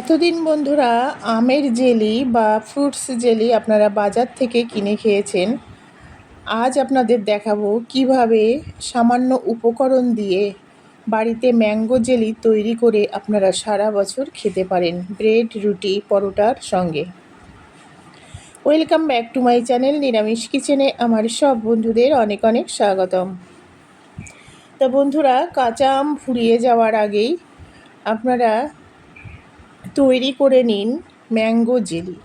এতদিন বন্ধুরা আমের জেলি বা ফ্রুটস জেলি আপনারা বাজার থেকে কিনে খেয়েছেন। আজ আপনাদের দেখাবো কীভাবে সামান্য উপকরণ দিয়ে বাড়িতে ম্যাঙ্গো জেলি তৈরি করে আপনারা সারা বছর খেতে পারেন ব্রেড, রুটি, পরোটার সঙ্গে। Welcome back to my channel নিরামিষ কিচেনে আমার সব বন্ধুদের অনেক অনেক স্বাগতম। তা বন্ধুরা, কাঁচা আম ফুরিয়ে যাওয়ার আগেই আপনারা তৈরি করে নিন ম্যাঙ্গো জেলি।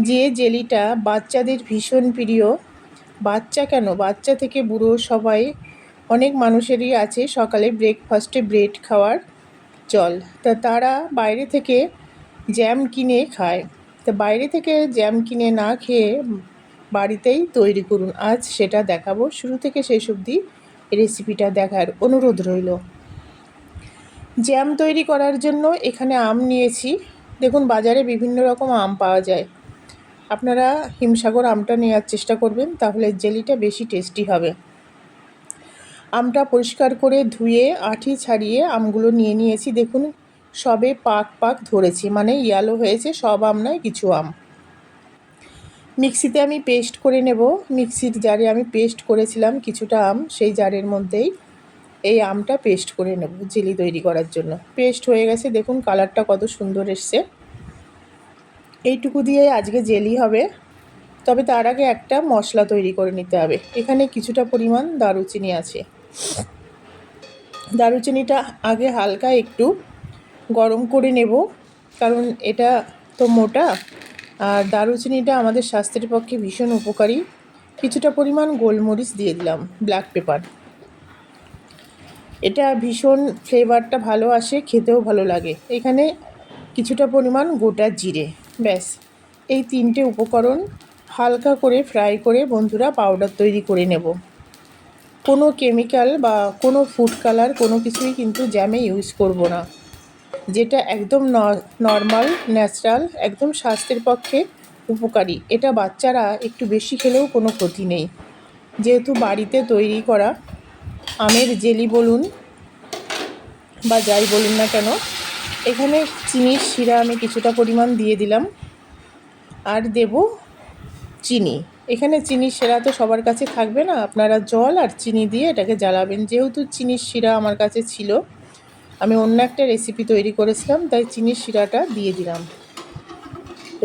যে জেলিটা বাচ্চাদের ভীষণ প্রিয়, বাচ্চা কেন? বাচ্চা থেকে বুড়ো সবাই, অনেক মানুষেরই আছে সকালে ব্রেকফাস্টে ব্রেড খাওয়ার চল। তা তারা বাইরে থেকে জ্যাম কিনে খায়। তা বাইরে থেকে জ্যাম কিনে না খেয়ে বাড়িতেই তৈরি করুন। আজ সেটা দেখাবো। শুরু থেকে শেষ অবধি রেসিপিটা দেখার অনুরোধ রইল। জ্যাম তৈরি করার জন্য এখানে আম নিয়েছি। দেখুন, বাজারে বিভিন্ন রকম আম পাওয়া যায়। আপনারা হিমসাগর আমটা নেওয়ার চেষ্টা করবেন, তাহলে জেলিটা বেশি টেস্টি হবে। আমটা পরিষ্কার করে ধুয়ে, আঠি ছাড়িয়ে আমগুলো নিয়ে নিয়েছি। দেখুন, সবে পাক পাক ধরেছে মানে ইয়ালো হয়েছে, সব আম নয়, কিছু আম। মিক্সিতে আমি পেস্ট করে নেব। মিক্সির জারে আমি পেস্ট করেছিলাম কিছুটা আম, সেই জারের মধ্যেই। এই আমটা পেস্ট করে নেব, জেলি তৈরি করার জন্য। পেস্ট হয়ে গেছে, দেখুন কালারটা কত সুন্দর এসছে। এইটুকু দিয়ে আজকে জেলি হবে। তবে তার আগে একটা মশলা তৈরি করে নিতে হবে। এখানে কিছুটা পরিমাণ দারুচিনি আছে। দারুচিনিটা আগে হালকা একটু গরম করে নেব, কারণ এটা তো মোটা। আর দারুচিনিটা আমাদের স্বাস্থ্যের পক্ষে ভীষণ উপকারী। কিছুটা পরিমাণ গোলমরিচ দিয়ে দিলাম ব্ল্যাক পেপার এটা ভীষণ ফ্লেভারটা ভালো আসে, খেতেও ভালো লাগে। এখানে কিছুটা পরিমাণ গোটা জিরে, ব্যাস। এই তিনটে উপকরণ হালকা করে ফ্রাই করে বন্ধুরা পাউডার তৈরি করে নেব। কোনো কেমিক্যাল বা কোনো ফুড কালার কোনো কিছুই কিন্তু জ্যামে ইউজ করব না। যেটা একদম নর্মাল ন্যাচারাল একদম স্বাস্থ্যের পক্ষে উপকারী। এটা বাচ্চারা একটু বেশি খেলেও কোনো ক্ষতি নেই। যেহেতু বাড়িতে তৈরি করা আমের জেলি বলুন বা যাই বলুন না কেন, এখানে চিনির শিরা আমি কিছুটা পরিমাণ দিয়ে দিলাম। আর দেব চিনি। এখানে চিনির শিরা তো সবার কাছে থাকবে না, আপনারা জল আর চিনি দিয়ে এটাকে জ্বালাবেন। যেহেতু চিনির শিরা আমার কাছে ছিল, আমি অন্য একটা রেসিপি তৈরি করেছিলাম, তাই চিনির শিরাটা দিয়ে দিলাম।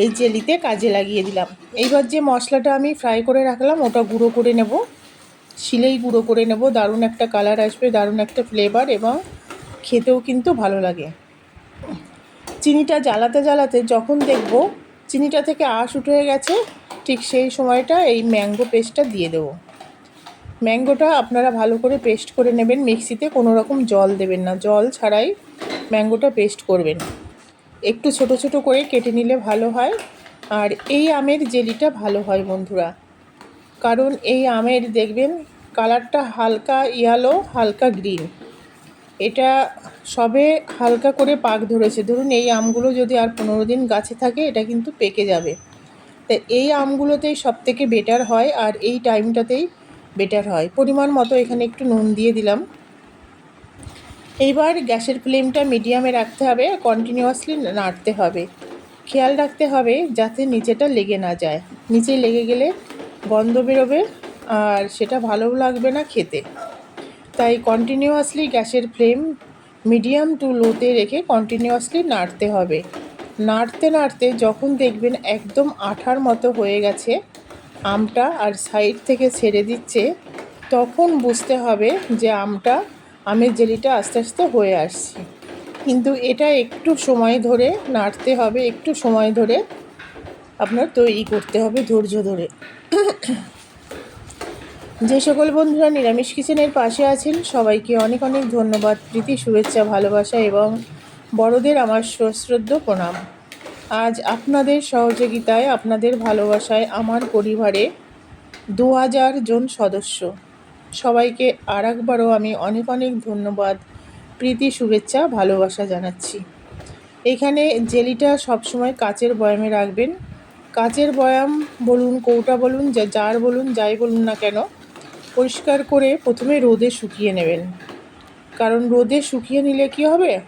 এই জেলিতে কাজে লাগিয়ে দিলাম। এইবার যে মশলাটা আমি ফ্রাই করে রাখলাম, ওটা গুঁড়ো করে নেব। শিলেই গুঁড়ো করে নেব। দারুণ একটা কালার আসবে, দারুণ একটা ফ্লেভার এবং খেতেও কিন্তু ভালো লাগে। চিনিটা জ্বালাতে জ্বালাতে যখন দেখব চিনিটা থেকে আঁশ উঠে গেছে, ঠিক সেই সময়টা এই ম্যাঙ্গো পেস্টটা দিয়ে দেবো। ম্যাঙ্গোটা আপনারা ভালো করে পেস্ট করে নেবেন। মিক্সিতে কোনো রকম জল দেবেন না। জল ছাড়াই ম্যাঙ্গোটা পেস্ট করবেন। একটু ছোট ছোট করে কেটে নিলে ভালো হয়। আর এই আমের জেলিটা ভালো হয়, বন্ধুরা। কারণ এই আমের, দেখবেন, কালারটা হালকা ইয়ালো হালকা গ্রিন এটা সবে হালকা করে পাক ধরেছে। ধরুন, এই আমগুলো যদি আর পনেরো দিন গাছে থাকে, এটা কিন্তু পেকে যাবে। তা এই আমগুলোতেই সব থেকে বেটার হয় আর এই টাইমটাতেই বেটার হয়। পরিমাণ মতো এখানে একটু নুন দিয়ে দিলাম। এইবার গ্যাসের ফ্লেমটা মিডিয়ামে রাখতে হবে। কন্টিনিউয়াসলি নাড়তে হবে। খেয়াল রাখতে হবে যাতে নিচেটা লেগে না যায়। নিচে লেগে গেলে গন্ধ বেরোবে আর সেটা ভালোও লাগবে না খেতে। তাই কন্টিনিউয়াসলি গ্যাসের ফ্লেম মিডিয়াম টু লোতে রেখে কন্টিনিউয়াসলি নাড়তে হবে। নাড়তে নাড়তে যখন দেখবেন একদম আঠার মতো হয়ে গেছে, আমটা আর সাইড থেকে ছেড়ে দিচ্ছে, তখন বুঝতে হবে যে আমটা, আমের জেলিটা আস্তে আস্তে হয়ে আসছে। কিন্তু এটা একটু সময় ধরে নাড়তে হবে, একটু সময় ধরে আপনার তৈরি করতে হবে, ধৈর্য ধরে। যে সকল বন্ধুরা নিরামিষ কিচেনের পাশে আছেন, সবাইকে অনেক অনেক ধন্যবাদ, প্রীতি, শুভেচ্ছা, ভালোবাসা এবং বড়দের আমার সশ্রদ্ধ প্রণাম। আজ আপনাদের সহযোগিতায়, আপনাদের ভালোবাসায় আমার পরিবারে দু হাজার জন সদস্য। সবাইকে আর একবারও আমি অনেক অনেক ধন্যবাদ, প্রীতি, শুভেচ্ছা, ভালোবাসা জানাচ্ছি। এখানে জেলিটা সবসময় কাচের বয়ামে রাখবেন কাচের বয়াম বলুন, কৌটা বলুন, যা যার বলুন, যাই বলুন না কেন, পরিষ্কার করে প্রথমে রোদে শুকিয়ে নেবেন। কারণ রোদে শুকিয়ে নিলে কি হবে?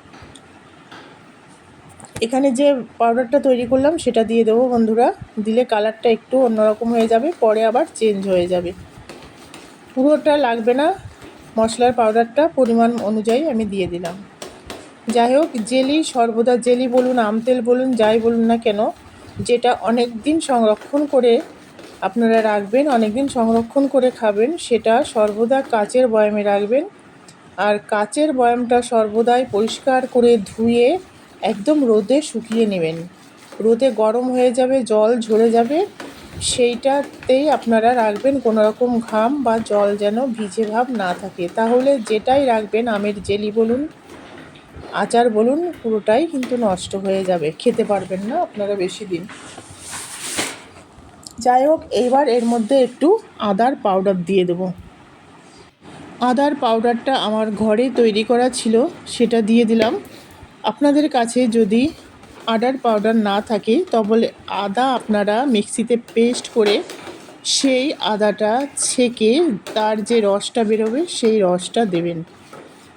এখানে যে পাউডারটা তৈরি করলাম, সেটা দিয়ে দেবো বন্ধুরা। দিলে কালারটা একটু অন্যরকম হয়ে যাবে, পরে আবার চেঞ্জ হয়ে যাবে। পুরোটা লাগবে না। মশলার পাউডারটা পরিমাণ অনুযায়ী আমি দিয়ে দিলাম। যাই হোক, জেলি, সর্বদা জেলি বলুন, আমতেল বলুন, যাই বলুন না কেন যেটা অনেক দিন সংরক্ষণ করে আপনারা রাখবেন অনেক দিন সংরক্ষণ করে খাবেন, সেটা সর্বদা কাচের বয়ামে রাখবেন। আর কাচের বয়ামটা সর্বদাই পরিষ্কার করে ধুয়ে একদম রোদে শুকিয়ে নেবেন। রোদে গরম হয়ে যাবে, জল ঝরে যাবে, সেইটাতেই আপনারা রাখবেন কোনো রকম ঘাম বা জল যেন ভিজে ভাব না থাকে। তাহলে যেটাই রাখবেন, আমের জেলি বলুন আচার বলুন, পুরোটাই কিন্তু নষ্ট হয়ে যাবে। খেতে পারবেন না আপনারা বেশি দিন। যাই হোক, এইবার এর মধ্যে একটু আদার পাউডার দিয়ে দেবো। আদার পাউডারটা আমার ঘরে তৈরি করা ছিল, সেটা দিয়ে দিলাম। আপনাদের কাছে যদি আদার পাউডার না থাকে তবে আদা আপনারা মিক্সিতে পেস্ট করে সেই আদাটা ছেঁকে তার যে রসটা বেরোবে, সেই রসটা দেবেন।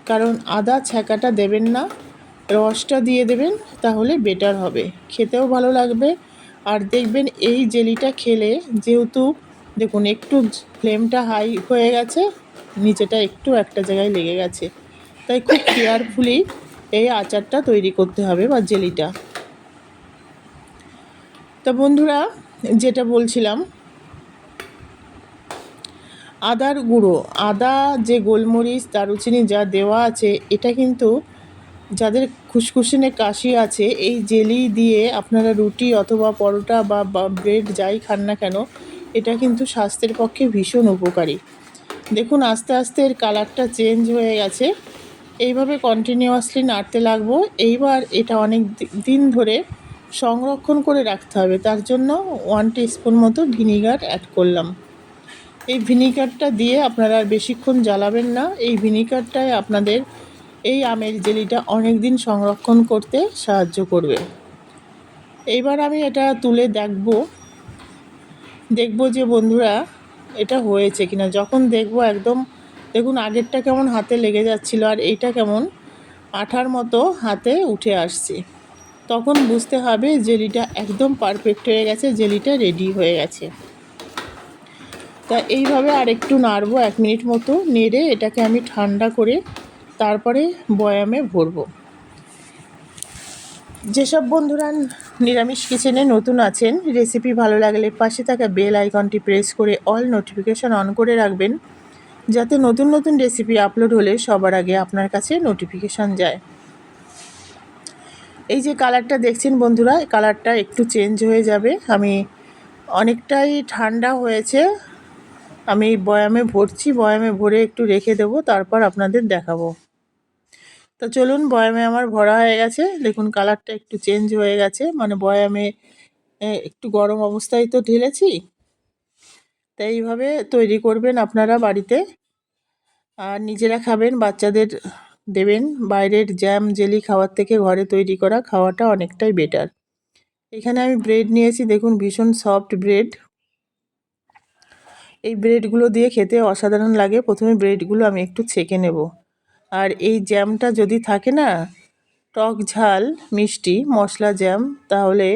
কারণ আদা ছ্যাঁকাটা দেবেন না, রসটা দিয়ে দেবেন, তাহলে বেটার হবে। খেতেও ভালো লাগবে। আর দেখবেন এই জেলিটা খেলে যেহেতু, দেখুন, একটু ফ্লেমটা হাই হয়ে গেছে, নিচেটা একটু একটা জায়গায় লেগে গেছে। তাই খুব কেয়ারফুলি এই আচারটা তৈরি করতে হবে বা জেলিটা। তা বন্ধুরা, যেটা বলছিলাম আদার গুঁড়ো। আদা যে গোলমরিচ, দারুচিনি যা দেওয়া আছে, এটা কিন্তু যাদের খুসখুসিনে কাশি আছে, এই জেলি দিয়ে আপনারা রুটি অথবা পরোটা বা ব্রেড যাই খান না কেন, এটা কিন্তু স্বাস্থ্যের পক্ষে ভীষণ উপকারী। দেখুন, আস্তে আস্তে এর কালারটা চেঞ্জ হয়ে গেছে। এইভাবে কন্টিনিউয়াসলি নাড়তে লাগবো। এইবার এটা অনেক দিন ধরে সংরক্ষণ করে রাখতে হবে। তার জন্য ওয়ান স্পুন মতো ভিনিগার অ্যাড করলাম। এই ভিনিগারটা দিয়ে আপনারা আর বেশিক্ষণ জ্বালাবেন না। এই ভিনিগারটাই আপনাদের এই আমের জেলিটা অনেক দিন সংরক্ষণ করতে সাহায্য করবে। এইবার আমি এটা তুলে দেখব। দেখব যে বন্ধুরা, এটা হয়েছে কিনা? যখন দেখব একদম, দেখুন আগেরটা কেমন হাতে লেগে যাচ্ছিল আর এইটা কেমন আঠার মতো হাতে উঠে আসছে। তখন বুঝতে হবে জেলিটা একদম পারফেক্ট হয়ে গেছে, জেলিটা রেডি হয়ে গেছে। তা এইভাবে আর একটু নাড়বো, এক মিনিট মতো নেড়ে এটাকে আমি ঠান্ডা করে তারপরে বয়ামে ভরবো। যেসব বন্ধুরা নিরামিষ কিচেনে নতুন আছেন, রেসিপি ভালো লাগলে পাশে থাকা বেল আইকনটি প্রেস করে অল নোটিফিকেশান অন করে রাখবেন, যাতে নতুন নতুন রেসিপি আপলোড হলে সবার আগে আপনার কাছে নোটিফিকেশান যায়। এই যে কালারটা দেখছেন বন্ধুরা, কালারটা একটু চেঞ্জ হয়ে যাবে। আমি অনেকটাই ঠান্ডা হয়েছে আমি বয়ামে ভরছি, বয়ামে ভরে একটু রেখে দেবো, তারপর আপনাদের দেখাবো। তো চলুন, বয়ামে আমার ভরা হয়ে গেছে। দেখুন, কালারটা একটু চেঞ্জ হয়ে গেছে। মানে বয়ামে একটু গরম অবস্থায় তো ঢেলেছি। তাই এইভাবে তৈরি করবেন আপনারা বাড়িতে। আর নিজেরা খাবেন, বাচ্চাদের দেবেন। বাইরের জ্যাম, জেলি খাওয়ার থেকে ঘরে তৈরি করা খাওয়াটা অনেকটাই বেটার। এখানে আমি ব্রেড নিয়েছি, দেখুন, ভীষণ সফট ব্রেড। এই ব্রেডগুলো দিয়ে খেতে অসাধারণ লাগে। প্রথমে ব্রেডগুলো আমি একটু ছেঁকে নেব। আর এই জ্যামটা যদি থাকে না, টক ঝাল, মিষ্টি, মশলা জ্যাম, তাহলে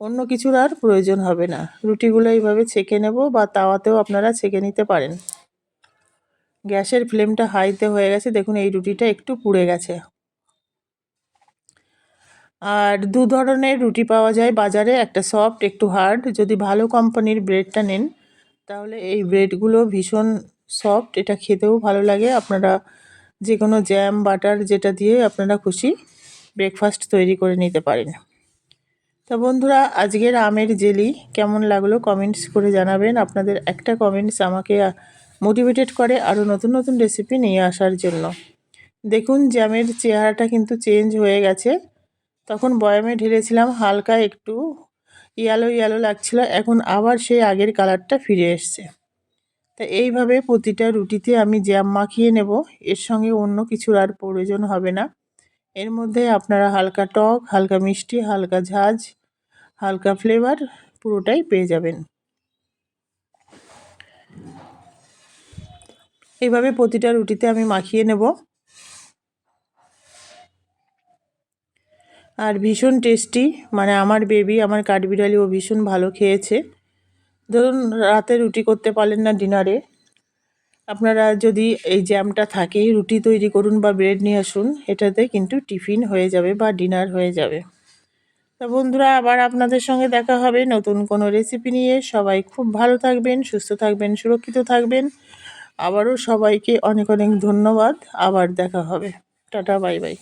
অন্য কিছুর আর প্রয়োজন হবে না। রুটিগুলো এইভাবে ছেঁকে নেব বা তাওয়াতেও আপনারা ছেঁকে নিতে পারেন। গ্যাসের ফ্লেমটা হাইতে হয়ে গেছে। দেখুন, এই রুটিটা একটু পুড়ে গেছে। আর দু ধরনের রুটি পাওয়া যায় বাজারে। একটা সফট, একটু হার্ড। যদি ভালো কোম্পানির ব্রেডটা নেন তাহলে এই ব্রেডগুলো ভীষণ সফট, এটা খেতেও ভালো লাগে। আপনারা যে কোনো জ্যাম বাটার যেটা দিয়ে আপনারা খুশি ব্রেকফাস্ট তৈরি করে নিতে পারেন। তা বন্ধুরা, আজকের আমের জেলি কেমন লাগল কমেন্টস করে জানাবেন। আপনাদের একটা কমেন্টস আমাকে মোটিভেটেড করে আরও নতুন নতুন রেসিপি নিয়ে আসার জন্য। দেখুন জ্যামের চেহারাটা কিন্তু চেঞ্জ হয়ে গেছে। তখন বয়ামে ঢেলেছিলাম হালকা একটু ইয়ালো ইয়ালো লাগছিল। এখন আবার সেই আগের কালারটা ফিরে এসছে। তা এইভাবে প্রতিটা রুটিতে আমি জ্যাম মাখিয়ে নেব। এর সঙ্গে অন্য কিছুর আর প্রয়োজন হবে না। এর মধ্যে আপনারা হালকা টক, হালকা মিষ্টি, হালকা ঝাঁজ, হালকা ফ্লেভার পুরোটাই পেয়ে যাবেন। এইভাবে প্রতিটা রুটিতে আমি মাখিয়ে নেব। আর ভীষণ টেস্টি মানে আমার বেবি আমার কাঠবিড়ালি, ও ভীষণ ভালো খেয়েছে। ধরুন, রাতে রুটি করতে পারলেন না ডিনারে আপনারা যদি এই জ্যামটা থাকে, রুটি তৈরি করুন বা ব্রেড নিয়ে আসুন, এটাতে কিন্তু টিফিন হয়ে যাবে বা ডিনার হয়ে যাবে। তা বন্ধুরা, আবার আপনাদের সঙ্গে দেখা হবে নতুন কোনো রেসিপি নিয়ে। সবাই খুব ভালো থাকবেন, সুস্থ থাকবেন, সুরক্ষিত থাকবেন। আবারও সবাইকে অনেক অনেক ধন্যবাদ। আবার দেখা হবে। Tata bye bye